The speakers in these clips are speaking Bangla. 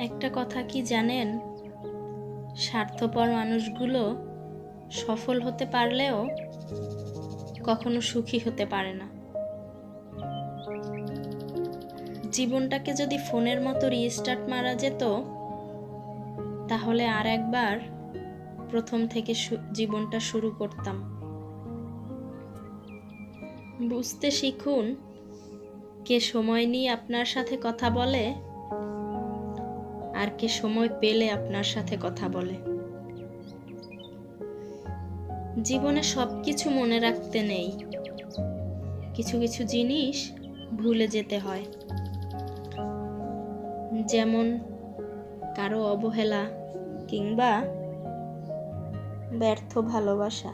একটা কথা কি জানেন? স্বার্থপর মানুষগুলো সফল হতে পারলেও কখনো সুখী হতে পারে না। জীবনটাকে যদি ফোনের মতো রিস্টার্ট মারা যেত, তাহলে আর একবার প্রথম থেকে জীবনটা শুরু করতাম। বুঝতে শিখুন, কে সময় নিয়ে আপনার সাথে কথা বলে আর কে সময় পেলে আপনার সাথে কথা বলে। জীবনে সব কিছু মনে রাখতে নেই। কিছু কিছু জিনিস ভুলে যেতে হয়। যেমন কারও অবহেলা কিংবা ব্যর্থ ভালোবাসা।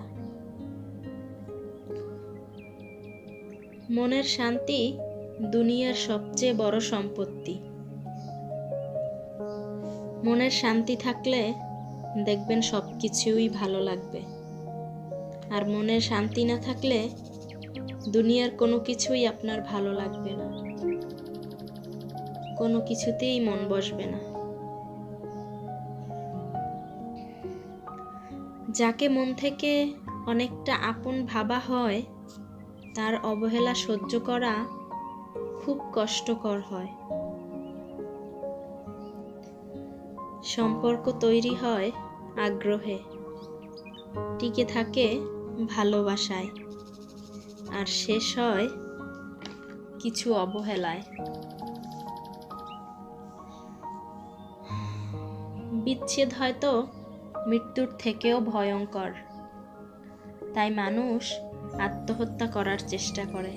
মনের শান্তি দুনিয়ার সবচেয়ে বড় সম্পত্তি। মনের শান্তি থাকলে দেখবেন সব কিছুই ভালো লাগবে। আর মনের শান্তি না থাকলে দুনিয়ার কোনো কিছুই আপনার ভালো লাগবে না। কোনো কিছুতেই মন বসবে না। যাকে মন থেকে অনেকটা আপন ভাবা হয়, তার অবহেলা সহ্য করা খুব কষ্টকর হয়। সম্পর্ক তৈরি হয় আগ্রহে। টিকে থাকে ভালোবাসায়। আর শেষ হয় কিছু অবহেলায়। বিচ্ছেদ হয়তো মৃত্যুর থেকেও ভয়ঙ্কর। তাই মানুষ আত্মহত্যা করার চেষ্টা করে।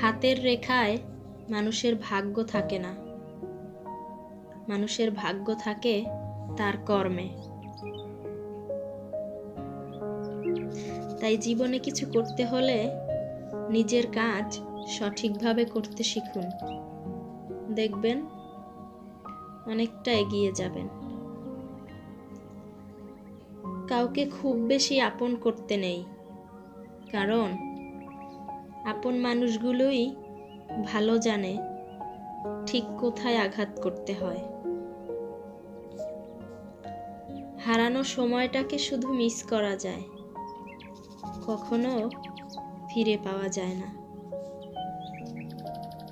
হাতের রেখায় মানুষের ভাগ্য থাকে না। মানুষের ভাগ্য থাকে তার কর্মে। তাই জীবনে কিছু করতে হলে নিজের কাজ সঠিকভাবে করতে শিখুন। দেখবেন অনেকটা এগিয়ে যাবেন। কাউকে খুব বেশি আপন করতে নেই, কারণ আপন মানুষগুলোই ভালো জানে ঠিক কোথায় আঘাত করতে হয়। হারানো সময়টাকে শুধু মিস করা যায়। কখনো ফিরে পাওয়া যায় না।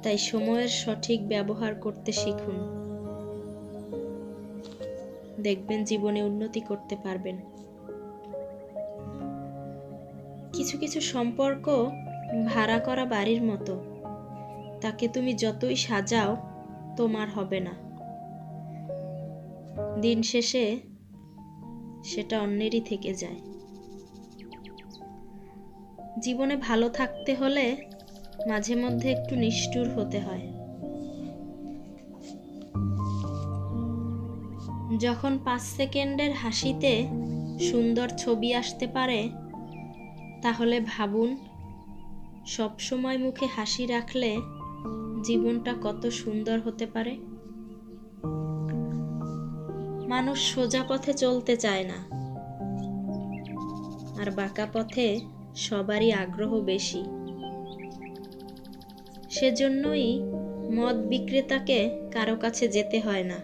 তাই সময়ের সঠিক ব্যবহার করতে শিখুন। দেখবেন জীবনে উন্নতি করতে পারবেন। কিছু কিছু সম্পর্ক ভাড়া করা বাড়ির মতো। তাকে তুমি যতই সাজাও, তোমার হবে না। দিন শেষে সেটা অন্যেরই থেকে যায়। জীবনে ভালো থাকতে হলে মাঝে মধ্যে একটু নিষ্ঠুর হতে হয়। যখন পাঁচ সেকেন্ডের হাসিতে সুন্দর ছবি আসতে পারে, তাহলে ভাবুন সব সময় মুখে হাসি রাখলে জীবনটা কত সুন্দর হতে পারে। মানুষ সোজা পথে চলতে চায় না। আর বাঁকা পথে সবারই আগ্রহ বেশি। সেজন্যই মদ বিক্রেতাকে কারও কাছে যেতে হয় না।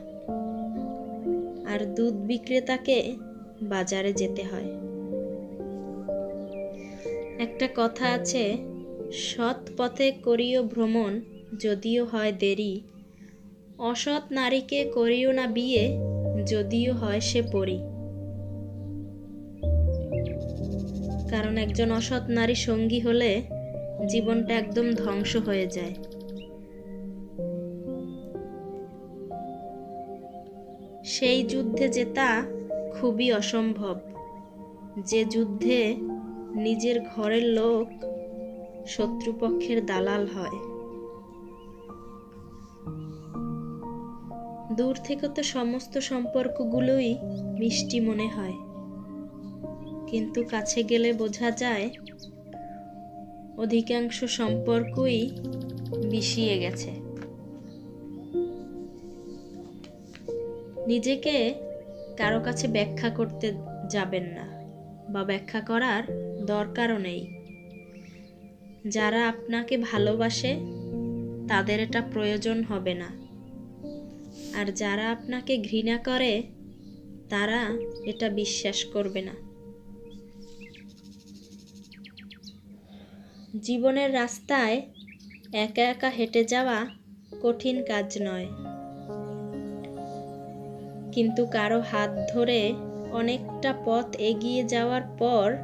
আর দুধ বিক্রেতাকে বাজারে যেতে হয়। একটা কথা আছে, সৎ পথে করিও ভ্রমণ, যদিও হয় দেরি। অসৎ নারীকে করিও না বিয়ে যদিও হয় সে পরি। কারণ একজন অসৎ নারী সঙ্গী হলে জীবনটা একদম ধ্বংস হয়ে যায়। সেই যুদ্ধে জেতা খুবই অসম্ভব। যে যুদ্ধে নিজের ঘরের লোক শত্রুপক্ষের দালাল হয়। দূর থেকে তো সমস্ত সম্পর্কগুলোই মিষ্টি মনে হয়। কিন্তু কাছে গেলে বোঝা যায়, অধিকাংশ সম্পর্কই বিষিয়ে গেছে। নিজেকে কারও কাছে ব্যাখ্যা করতে যাবেন না বা ব্যাখ্যা করার দরকারও নেই। যারা আপনাকে ভালোবাসে, তাদের এটা প্রয়োজন হবে না। আর যারা আপনাকে ঘৃণা করে, তারা এটা বিশ্বাস করবে না। জীবনের রাস্তায় একা একা হেঁটে যাওয়া কঠিন কাজ নয়। কিন্তু কারও হাত ধরে অনেকটা পথ এগিয়ে যাওয়ার পর,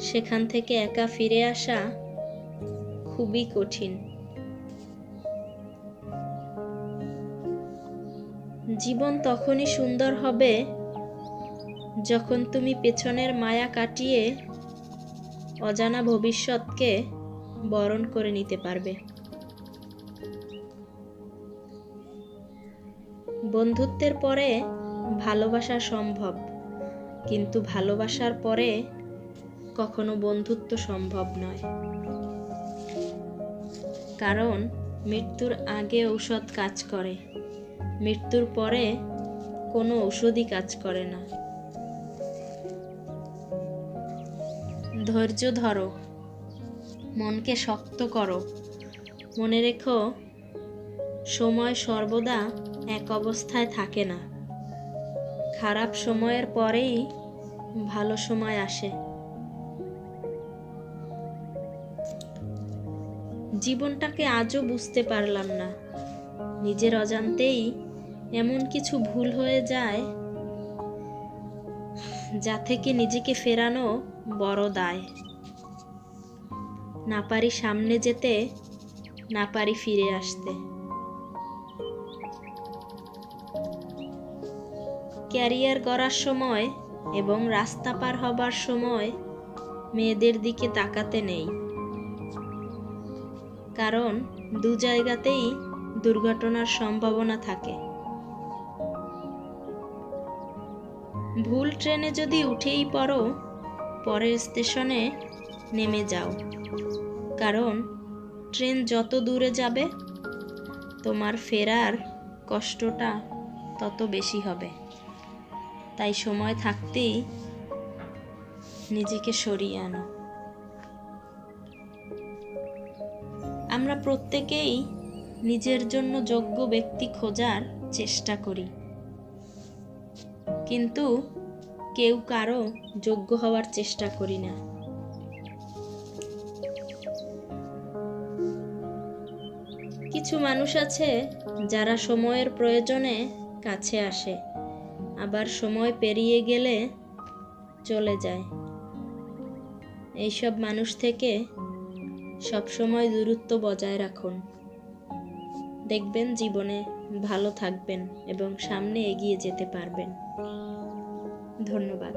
সেখান থেকে একা ফিরে আসা খুবই কঠিন। জীবন তখনই সুন্দর হবে যখন তুমি পেছনের মায়া কাটিয়ে অজানা ভবিষ্যৎকে বরণ করে নিতে পারবে। বন্ধুত্বের পরে ভালোবাসা সম্ভব, কিন্তু ভালোবাসার পরে কখনো বন্ধুত্ব সম্ভব নয়। কারণ মৃত্যুর আগে ঔষধ কাজ করে। মৃত্যুর পরে কোনো ঔষধই কাজ করে না। ধৈর্য ধরো, মনকে শক্ত করো। মনে রেখো, সময় সর্বদা এক অবস্থায় থাকে না। খারাপ সময়ের পরেই ভালো সময় আসে। জীবনটাকে আজও বুঝতে পারলাম না। নিজের অজান্তেই এমন কিছু ভুল হয়ে যায় যা থেকে নিজেকে ফেরানো বড় দায়। না পারি সামনে যেতে, না পারি ফিরে আসতে। ক্যারিয়ার গড়ার সময় এবং রাস্তা পার হবার সময় মেয়েদের দিকে তাকাতে নেই। কারণ দু জায়গাতেই দুর্ঘটনার সম্ভাবনা থাকে। ভুল ট্রেনে যদি উঠেই পড়ো, পরের স্টেশনে নেমে যাও। কারণ ট্রেন যত দূরে যাবে, তোমার ফেরার কষ্টটা তত বেশি হবে। তাই সময় থাকতেই নিজেকে সরিয়ে আনো। আমরা প্রত্যেকেই নিজের জন্য যোগ্য ব্যক্তি খোঁজার চেষ্টা করি। কিন্তু কেউ কারও যোগ্য হওয়ার চেষ্টা করি না। কিছু মানুষ আছে যারা সময়ের প্রয়োজনে কাছে আসে, আবার সময় পেরিয়ে গেলে চলে যায়। এইসব মানুষ থেকে সবসময় দূরত্ব বজায় রাখুন। দেখবেন জীবনে ভালো থাকবেন এবং সামনে এগিয়ে যেতে পারবেন। ধন্যবাদ।